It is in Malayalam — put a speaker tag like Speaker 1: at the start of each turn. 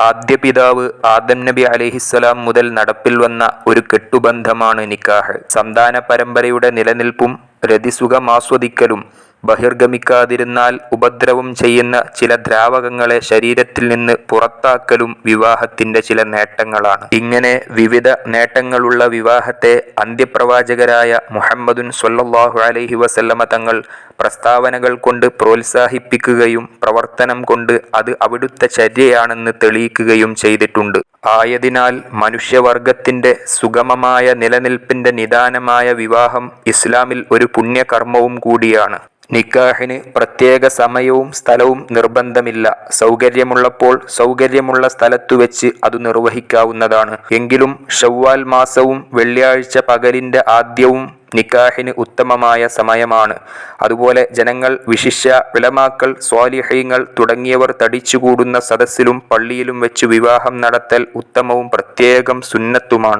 Speaker 1: ആദ്യ പിതാവ് ആദം നബി അലിഹിസ്സലാം മുതൽ നടപ്പിൽ വന്ന ഒരു കെട്ടുബന്ധമാണ് നിക്കാഹ്. സന്താന പരമ്പരയുടെ നിലനിൽപ്പും രതിസുഖമാസ്വദിക്കലും ബഹിർഗമിക്കാതിരുന്നാൽ ഉപദ്രവം ചെയ്യുന്ന ചില ദ്രാവകങ്ങളെ ശരീരത്തിൽ നിന്ന് പുറത്താക്കലും വിവാഹത്തിന്റെ ചില നേട്ടങ്ങളാണ്. ഇങ്ങനെ വിവിധ നേട്ടങ്ങളുള്ള വിവാഹത്തെ അന്ത്യപ്രവാചകരായ മുഹമ്മദുൻ സൊല്ലാഹു അലൈഹി വസല്ലമ തങ്ങൾ പ്രസ്താവനകൾ കൊണ്ട് പ്രോത്സാഹിപ്പിക്കുകയും പ്രവർത്തനം കൊണ്ട് അത് അവിടുത്തെ ചര്യയാണെന്ന് തെളിയിക്കുകയും ചെയ്തിട്ടുണ്ട്. ആയതിനാൽ മനുഷ്യവർഗത്തിന്റെ സുഗമമായ നിലനിൽപ്പിന്റെ നിദാനമായ വിവാഹം ഇസ്ലാമിൽ ഒരു പുണ്യകർമ്മവും കൂടിയാണ്. നിക്കാഹിന് പ്രത്യേക സമയവും സ്ഥലവും നിർബന്ധമില്ല. സൗകര്യമുള്ളപ്പോൾ സൗകര്യമുള്ള സ്ഥലത്തു വെച്ച് അത് നിർവഹിക്കാവുന്നതാണ്. എങ്കിലും ഷവ്വാൽ മാസവും വെള്ളിയാഴ്ച പകലിന്റെ ആദ്യവും നിക്കാഹിന് ഉത്തമമായ സമയമാണ്. അതുപോലെ ജനങ്ങൾ വിശിഷ്യ വിലമാക്കൾ സ്വാലിഹ്യങ്ങൾ തുടങ്ങിയവർ തടിച്ചുകൂടുന്ന സദസ്സിലും പള്ളിയിലും വെച്ച് വിവാഹം നടത്തൽ ഉത്തമവും പ്രത്യേകം സുന്നത്തുമാണ്.